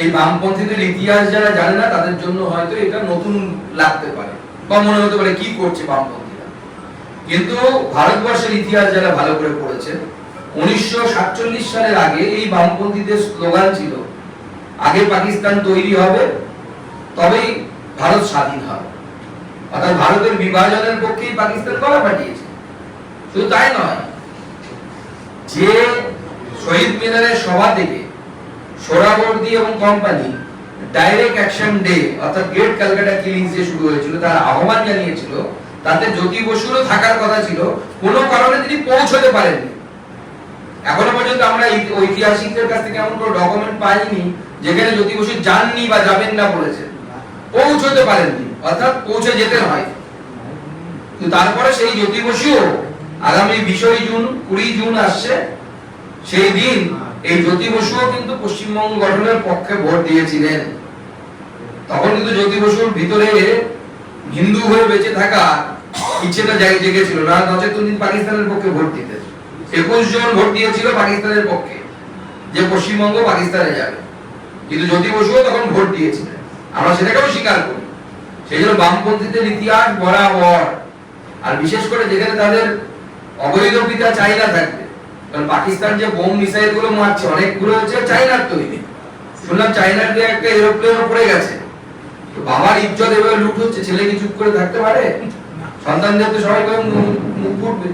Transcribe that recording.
এই বামপন্থীদের ইতিহাস যারা জানে না, তাদের জন্য হয়তো এটা নতুন লাগতে পারে। বা মনে হতে পারে, কি করছে বামপন্থীরা? কিন্তু ভারতবর্ষের ইতিহাস যারা ভালো করে পড়েছেন, উনিশশো সাতচল্লিশ সালের আগে এই বামপন্থীদের স্লোগান ছিল, আগে পাকিস্তান তৈরি হবে, তবেই ভারত স্বাধীন হবে। অর্থাৎ ভারতের বিভাজনের পক্ষেই পাকিস্তান গলা পাঠিয়েছে। শুধু তাই নয়, যে শহীদ মিনারের সভা থেকে সোহরাবর্দী এবং কোম্পানি ডাইরেক্ট অ্যাকশন ডে অর্থাৎ গ্রেট ক্যালকাটা কিলিং যে শুরু হয়েছিল, তার আহ্বান জানিয়েছিল, তাতে জ্যোতি বসুরও থাকার কথা ছিল, কোনো কারণে তিনি পৌঁছতে পারেননি। এখনও পর্যন্ত আমরা ঐতিহাসিকদের কাছ থেকে এমন কোনো ডকুমেন্ট পাইনি যেখানে জ্যোতি বসু যাননি বা যাবেন না বলেছেন। পৌঁছতে পারেননি, অর্থাৎ পৌঁছে যেতে হয়। তো তারপরে সেই জ্যোতি বসুও আগামী বিশই জুন, কুড়ি জুন আসছে, সেই দিন এই জ্যোতি বসুও কিন্তু পশ্চিমবঙ্গ গঠনের পক্ষে ভোট দিয়েছিলেন। তখন কিন্তু জ্যোতি বসুর ভিতরে হিন্দু হয়ে বেঁচে থাকা ইচ্ছেটা জাগে জেগেছিল। না নচেত তিনি পাকিস্তানের পক্ষে ভোট দিতেন একুশ জন ভোট দিয়েছিল পাকিস্তানের পক্ষে। যে পশ্চিমবঙ্গ পাকিস্তানে যাবে। কিন্তু জ্যোতি বসুও তখন ভোট দিয়েছিলেন। আমরা সেটাকেও স্বীকার করি। সেই জন্য বামপন্থীদের ইতিহাস বরাবর। আর বিশেষ করে যেখানে তাদের অবৈধ পিতা চাইনা থাকবে কারণ পাকিস্তান যে বোম মিসাইলগুলো মারছে অনেকগুলো হচ্ছে চাইনার তৈরি। শুনলাম চাইনার দিয়ে একটা এরোপ্লেনও পড়ে গেছে। তো বাবার ইজ্জত এভাবে লুট হচ্ছে, ছেলে কি চুপ করে থাকতে পারে? সন্তানদের তো সবাই মুখ ফুটবে।